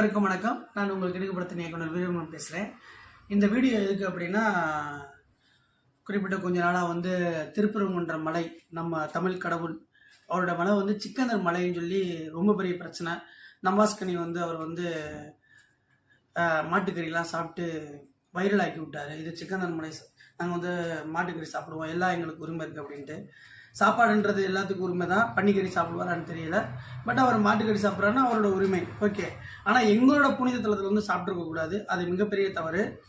அனைவருக்கும் வணக்கம். நான் உங்களுக்கு இடுக்குப்படுத்தின இயக்குனர் வீரமன் பேசுகிறேன் இந்த வீடியோ எதுக்கு அப்படின்னா குறிப்பிட்ட கொஞ்ச நாளாக வந்து திருப்பரங்குன்ற மலை நம்ம தமிழ் கடவுள் அவரோட மலை வந்து சிக்கந்தர் மலைன்னு சொல்லி ரொம்ப பெரிய பிரச்சனை. நம்பாஸ்கனி வந்து அவர் வந்து மாட்டுக்கறிலாம் சாப்பிட்டு வைரல் ஆக்கி விட்டாரு. இது சிக்கந்தர் மலை நாங்கள் வந்து மாட்டுக்கறி சாப்பிடுவோம். எல்லாம் எங்களுக்கு உரிமை இருக்குது அப்படின்ட்டு. சாப்பாடுன்றது எல்லாத்துக்கும் உரிமை தான் பன்னிக்கறி சாப்பிடுவாரான்னு தெரியல. பட் அவர் மாட்டுக்கறி சாப்பிட்றாருன்னா அவரோட உரிமை. ஓகே ஆனால் எங்களோட புனித தலத்தில் வந்து சாப்பிட்ருக்கக்கூடாது அது மிகப்பெரிய தவறு.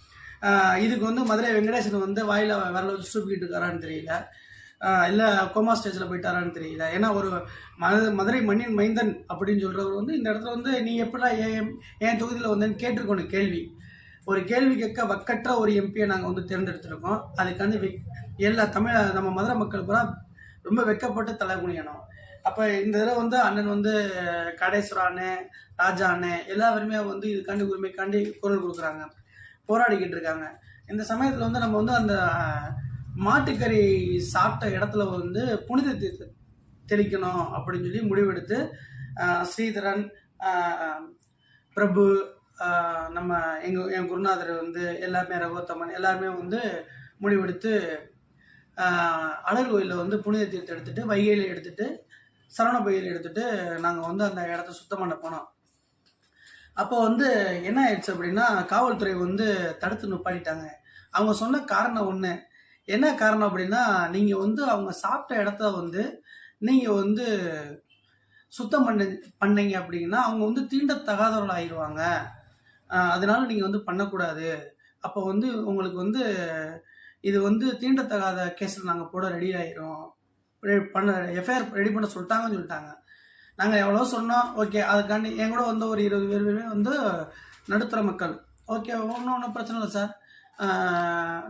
இதுக்கு வந்து மதுரை வெங்கடேசன் வந்து வாயில் வரல வச்சு சூப்பிக்கிட்டு இருக்காரான்னு தெரியல. இல்லை கோமா ஸ்டேஜில் போயிட்டாரான்னு தெரியல. ஏன்னா ஒரு மது மதுரை மண்ணின் மைந்தன் அப்படின்னு சொல்கிறவர் வந்து இந்த இடத்துல வந்து நீ எப்படா ஏன் என் தொகுதியில் வந்தேன்னு கேட்டிருக்கணும் கேள்வி. ஒரு கேள்வி கேட்க வக்கற்ற ஒரு எம்பியை நாங்கள் வந்து தேர்ந்தெடுத்திருக்கோம். அதுக்கான வெக்- எல்லா தமிழ் நம்ம மதுரை மக்கள் பூரா ரொம்ப வெக்கப்பட்டு தலை குனியணும் அப்போ இந்த இதில் வந்து அண்ணன் வந்து கடேஸ்வரா அண்ணன் ராஜா அண்ணன் எல்லாருமே வந்து இதுக்காண்டி உரிமைக்காண்டி குரல் கொடுக்குறாங்க. போராடிக்கிட்டு இருக்காங்க. இந்த சமயத்தில் வந்து நம்ம வந்து அந்த மாட்டுக்கறி சாப்பிட்ட இடத்துல வந்து புனித தீர்த்து தெளிக்கணும் அப்படின்னு சொல்லி முடிவெடுத்து ஸ்ரீதரன் பிரபு நம்ம எங்கள் என் குருநாதர் வந்து எல்லாருமே ரகோத்தமன் எல்லாருமே வந்து முடிவெடுத்து அழகர் கோயிலில் வந்து புனித தீர்த்தம் எடுத்துட்டு வைகையில் எடுத்துட்டு சரவண பையில் எடுத்துட்டு நாங்கள் வந்து அந்த இடத்த சுத்தம் பண்ண போனோம். அப்போ வந்து என்ன ஆயிடுச்சு அப்படின்னா காவல்துறை வந்து தடுத்து நிப்பாட்டிட்டாங்க. அவங்க சொன்ன காரணம் ஒன்று என்ன காரணம் அப்படின்னா நீங்கள் வந்து அவங்க சாப்பிட்ட இடத்த வந்து நீங்கள் வந்து சுத்தம் பண்ண பண்ணீங்க அப்படின்னா அவங்க வந்து தீண்டத்தகாதவர்கள் ஆயிடுவாங்க அதனால நீங்கள் வந்து பண்ணக்கூடாது. அப்போ வந்து உங்களுக்கு வந்து இது வந்து தீண்டத்தகாத கேஸில் நாங்கள் போட ரெடி ஆயிரும் பண்ண எஃப்ஐஆர் ரெடி பண்ண சொல்லிட்டாங்கன்னு சொல்லிட்டாங்க. நாங்கள் எவ்வளோ சொன்னோம். ஓகே அதுக்காண்டி என் கூட வந்து ஒரு இருபது பேருமே வந்து நடுத்தர மக்கள். ஓகே ஒன்றும் ஒன்றும் பிரச்சனை இல்லை சார்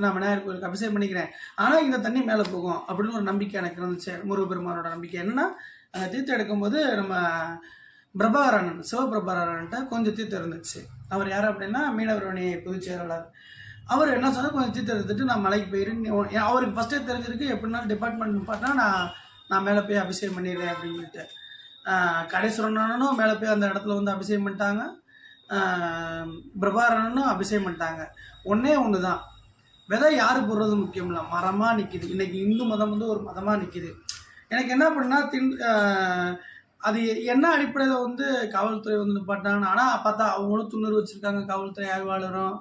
நான் விநாயகர் கோயிலுக்கு அபிஷேகம் பண்ணிக்கிறேன். ஆனால் இந்த தண்ணி மேலே போகும் அப்படின்னு ஒரு நம்பிக்கை எனக்கு இருந்துச்சு. முருகப்பெருமானோட நம்பிக்கை. என்னன்னா அந்த தீர்த்தம் எடுக்கும்போது நம்ம பிரபாகரன் சிவபிரபாகரன்ட்ட கொஞ்சம் தீர்த்தம் இருந்துச்சு. அவர் யார் அப்படின்னா மீனவரணி பொதுச் செயலாளர். அவர் என்ன சொன்னால் கொஞ்சம் தீர்த்தம் எடுத்துட்டு நான் மலைக்கு போயிடுன்னு அவருக்கு ஃபஸ்ட்டே தெரிஞ்சிருக்கு எப்படின்னா டிபார்ட்மெண்ட் பார்த்தா நான் நான் மேலே போய் அபிஷேகம் பண்ணிடுறேன் அப்படின்னு சொல்லிட்டு கடைசுரனும் மேலே போய் அந்த இடத்துல வந்து அபிஷேகம் பண்ணிட்டாங்க. ஆஹ் அபிஷேகம் பண்ணிட்டாங்க. ஒன்றே ஒன்று தான் விதை யார் போடுறது முக்கியம் இல்லை மரமாக நிற்கிது இன்னைக்கு இந்து மதம் வந்து ஒரு மதமாக நிற்கிது எனக்கு என்ன பண்ணால் தின் அது என்ன அடிப்படையில் வந்து காவல்துறை வந்து நிப்பாட்டாங்க ஆனால் பார்த்தா அவங்களும் துணர் வச்சுருக்காங்க. காவல்துறை ஆய்வாளரும்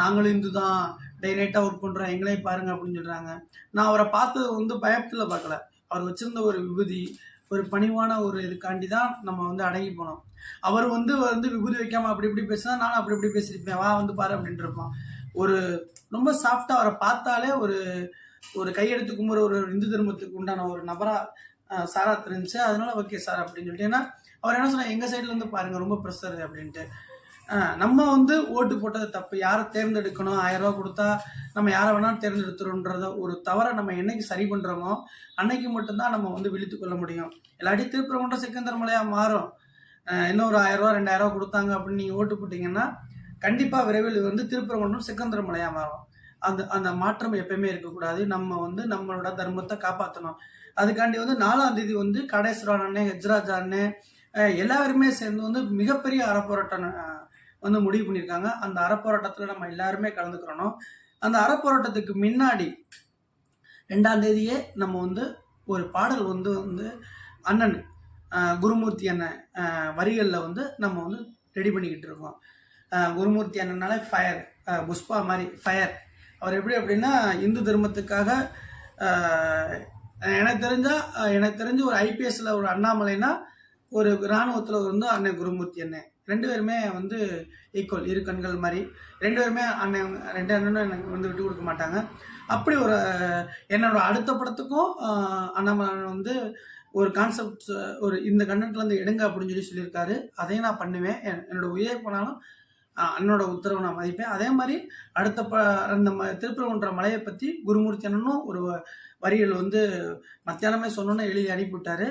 நாங்களும் இந்து தான் டே நைட்டாக ஒர்க் பண்ணுறோம் எங்களையும் பாருங்க அப்படின்னு சொல்கிறாங்க நான் அவரை பார்த்தது வந்து பயத்தில் பார்க்கல. அவர் வச்சுருந்த ஒரு விபூதி ஒரு பணிவான ஒரு இதுக்காண்டி தான் நம்ம வந்து அடங்கி போனோம். அவர் வந்து வந்து விபூதி வைக்காமல் அப்படி இப்படி பேசினா நானும் அப்படி இப்படி பேசியிருப்பேன். வா வந்து பாரு அப்படின்ட்டு இருப்பான். ஒரு ரொம்ப சாஃப்டாக அவரை பார்த்தாலே ஒரு ஒரு கையெடுத்து கும்புற ஒரு இந்து தர்மத்துக்கு உண்டான ஒரு நபராக சாராக சாரா தெரிஞ்சு அதனால ஓகே சார் அப்படின்னு சொல்லிட்டு. ஏன்னா அவர் என்ன சொன்னார்? எங்கள் சைட்லேருந்து இருந்து ரொம்ப ப்ரெஷர் அப்படின்ட்டு. நம்ம வந்து ஓட்டு போட்டது தப்பு. யாரை தேர்ந்தெடுக்கணும்? ஆயிரம் ரூபா கொடுத்தா நம்ம யாரை வேணாலும் தேர்ந்தெடுத்துறோன்றத ஒரு தவறை நம்ம என்னைக்கு சரி பண்ணுறோமோ அன்னைக்கு மட்டும்தான் நம்ம வந்து விழித்து கொள்ள முடியும். இல்லாட்டி திருப்பரங்குன்ற சிக்கந்தர் மலையாக மாறும். இன்னொரு ஆயிரம் ரூபா கொடுத்தாங்க அப்படின்னு நீங்கள் ஓட்டு போட்டிங்கன்னா கண்டிப்பாக விரைவில் வந்து திருப்பரங்குன்றம் சிக்கந்தர் மலையாக மாறும். அந்த அந்த மாற்றம் எப்பயுமே இருக்கக்கூடாது. நம்ம வந்து நம்மளோட தர்மத்தை காப்பாற்றணும் அதுக்காண்டி வந்து நாலாம் தேதி வந்து கடேஸ்வரன் அண்ணன் ஹெஜ்ராஜ் அண்ணன் எல்லாருமே சேர்ந்து வந்து மிகப்பெரிய அறப்போராட்டம் வந்து முடிவு பண்ணியிருக்காங்க. அந்த அறப்போராட்டத்தில் நம்ம எல்லாருமே கலந்துக்கிறணும் அந்த அறப்போராட்டத்துக்கு முன்னாடி ரெண்டாம் தேதியே நம்ம வந்து ஒரு பாடல் வந்து வந்து அண்ணன் குருமூர்த்தி அண்ணன் வரிகளில் வந்து நம்ம வந்து ரெடி பண்ணிக்கிட்டு இருக்கோம். குருமூர்த்தி அண்ணனால ஃபயர் புஷ்பா மாதிரி ஃபயர் அவர் எப்படி அப்படின்னா இந்து தர்மத்துக்காக எனக்கு தெரிஞ்சால் எனக்கு தெரிஞ்ச ஒரு ஐபிஎஸ்ல ஒரு அண்ணாமலைனா ஒரு இராணுவத்தில் வந்து அண்ணன் குருமூர்த்தி அண்ணன் ரெண்டு பேருமே வந்து ஈக்குவல் இரு கண்கள் மாதிரி ரெண்டு பேருமே அண்ணன் ரெண்டு அண்ணனும் எனக்கு வந்து விட்டு கொடுக்க மாட்டாங்க. அப்படி ஒரு என்னோட அடுத்த படத்துக்கும் அஹ், வந்து ஒரு கான்செப்ட் ஒரு இந்த கண்டென்ட்லேருந்து எடுங்க அப்படின்னு சொல்லி சொல்லியிருக்காரு. அதையும் நான் பண்ணுவேன். என்- என்னோட உயிர் போனாலும் அண்ணனோட உத்தரவை நான் மதிப்பேன். அதே மாதிரி அடுத்த ப அந்த ம திருப்பரங்குன்ற மலையை பற்றி குருமூர்த்தி அண்ணனும் ஒரு வ- வரிகள் வந்து மத்தியானமே சொன்னோன்னு எழுதி அனுப்பிவிட்டாரு.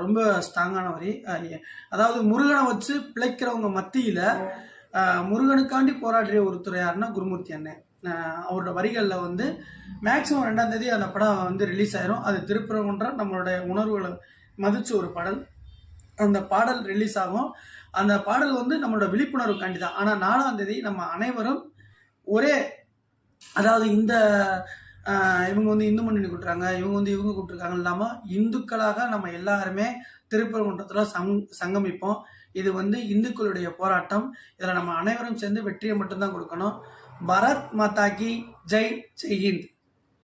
ரொம்ப ஸ்ட்ராங்கான வரி. அதாவது முருகனை வச்சு பிழைக்கிறவங்க மத்தியில் முருகனுக்காண்டி போராடிய ஒருத்தர் யாருன்னா குருமூர்த்தி அண்ணன் அவரோட வரிகளில் வந்து மேக்ஸிமம் ரெண்டாம் தேதி அந்த படம் வந்து ரிலீஸ் ஆயிரும். அது திருப்பரங்குன்ற நம்மளுடைய உணர்வுகளை மதிச்சு ஒரு பாடல். அந்த பாடல் ரிலீஸ் ஆகும். அந்த பாடல் வந்து நம்மளோட விழிப்புணர்வுக்காண்டி தான். ஆனால் நாலாம் தேதி நம்ம அனைவரும் ஒரே அதாவது இந்த இவங்க வந்து இந்து முன்னணி கூட்டுறாங்க இவங்க வந்து இவங்க கூப்பிட்டுருக்காங்க இல்லாமல் இந்துக்களாக நம்ம எல்லாருமே திருப்பரங்குன்றத்தில் சங் சங்கமிப்போம். இது வந்து இந்துக்களுடைய போராட்டம். இதில் நம்ம அனைவரும் சேர்ந்து வெற்றியை மட்டும்தான் கொடுக்கணும். பரத் மாதா கி ஜெய் ஜெய் ஹிந்த்.